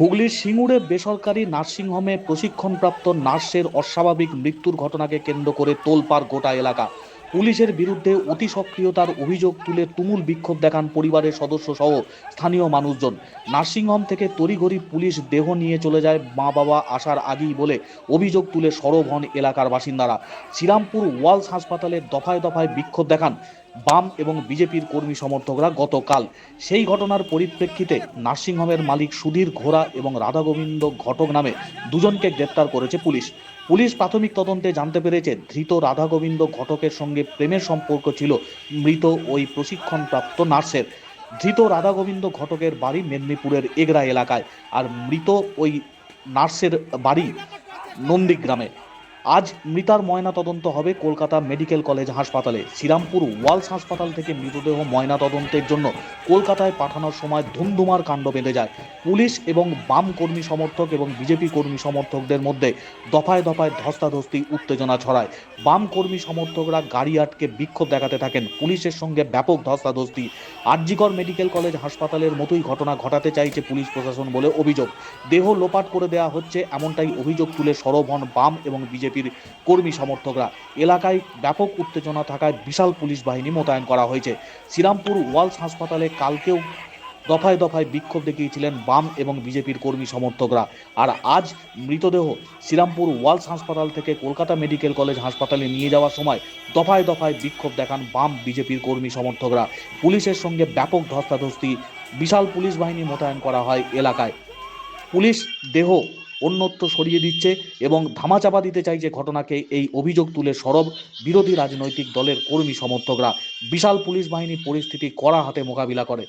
হুগলির সিঙ্গুরে বেসরকারি নার্সিংহোমে প্রশিক্ষণপ্রাপ্ত নার্সের অস্বাভাবিক মৃত্যুর ঘটনাকে কেন্দ্র করে তোলপাড় গোটা এলাকা। পুলিশের বিরুদ্ধে অতি সক্রিয়তার অভিযোগ তুলে তুমুল বিক্ষোভ দেখান পরিবারের সদস্য সহ স্থানীয় মানুষজন। নার্সিংহোম থেকে তড়িঘড়ি পুলিশ দেহ নিয়ে চলে যায় মা বাবা আসার আগেই বলে অভিযোগ তুলে সরব হন এলাকার বাসিন্দারা। শ্রীরামপুর ওয়ালস হাসপাতালে দফায় দফায় বিক্ষোভ দেখান বাম এবং বিজেপির কর্মী সমর্থকরা গতকাল। সেই ঘটনার পরিপ্রেক্ষিতে নার্সিংহোমের মালিক সুধীর ঘোড়া এবং রাধাগোবিন্দ ঘটক নামে দুজনকে গ্রেপ্তার করেছে পুলিশ। পুলিশ প্রাথমিক তদন্তে জানতে পেরেছে, ধৃত রাধা গোবিন্দ ঘটকের সঙ্গে প্রেমের সম্পর্ক ছিল, মৃত ওই প্রশিক্ষণপ্রাপ্ত নার্সের। ধৃত রাধা গোবিন্দ ঘটকের বাড়ি মেদিনীপুরের এগরা এলাকায় আর মৃত ওই নার্সের বাড়ি নন্দীগ্রামে। আজ মৃতার ময়না তদন্ত হবে কলকাতা মেডিকেল কলেজ হাসপাতালে। শ্রীরামপুর ওয়ালস হাসপাতাল থেকে মৃতদেহ ময়না তদন্তের জন্য কলকাতায় পাঠানোর সময় ধুমধুমার কাণ্ড বেঁধে যায়। পুলিশ এবং বাম কর্মী সমর্থক এবং বিজেপি কর্মী সমর্থকদের মধ্যে দফায় দফায় ধস্তাধস্তি, উত্তেজনা ছড়ায়। বাম কর্মী সমর্থকরা গাড়ি আটকে বিক্ষোভ দেখাতে থাকেন। পুলিশের সঙ্গে ব্যাপক ধস্তাধস্তি। আরজিকর মেডিকেল কলেজ হাসপাতালের মতোই ঘটনা ঘটাতে চাইছে পুলিশ প্রশাসন বলে অভিযোগ। দেহ লোপাট করে দেওয়া হচ্ছে, এমনটাই অভিযোগ তুলে সরব হন বাম এবং বিজেপির কর্মী সমর্থকরা। এলাকায় ব্যাপক উত্তেজনা থাকায় বিশাল পুলিশ বাহিনী মোতায়েন করা হয়েছে। শ্রীরামপুর ওয়ালস হাসপাতালে কালকেও দফায় দফায় বিক্ষোভ দেখিয়েছিলেন বাম এবং বিজেপির কর্মী সমর্থকরা। আর আজ মৃতদেহ শ্রীরামপুর ওয়ালস হাসপাতাল থেকে কলকাতা মেডিকেল কলেজ হাসপাতালে নিয়ে যাওয়ার সময় দফায় দফায় বিক্ষোভ দেখান বাম বিজেপির কর্মী সমর্থকরা। পুলিশের সঙ্গে ব্যাপক ধস্তাধস্তি, বিশাল পুলিশ বাহিনী মোতায়েন করা হয় এলাকায়। পুলিশ দেহ অন্যত্র সরিয়ে দিচ্ছে এবং ধামাচাপা দিতে চাইছে ঘটনাকে এই অভিযোগ তুলে সরব বিরোধী রাজনৈতিক দলের কর্মী সমর্থকরা। বিশাল পুলিশ বাহিনী পরিস্থিতি কড়া হাতে মোকাবিলা করে।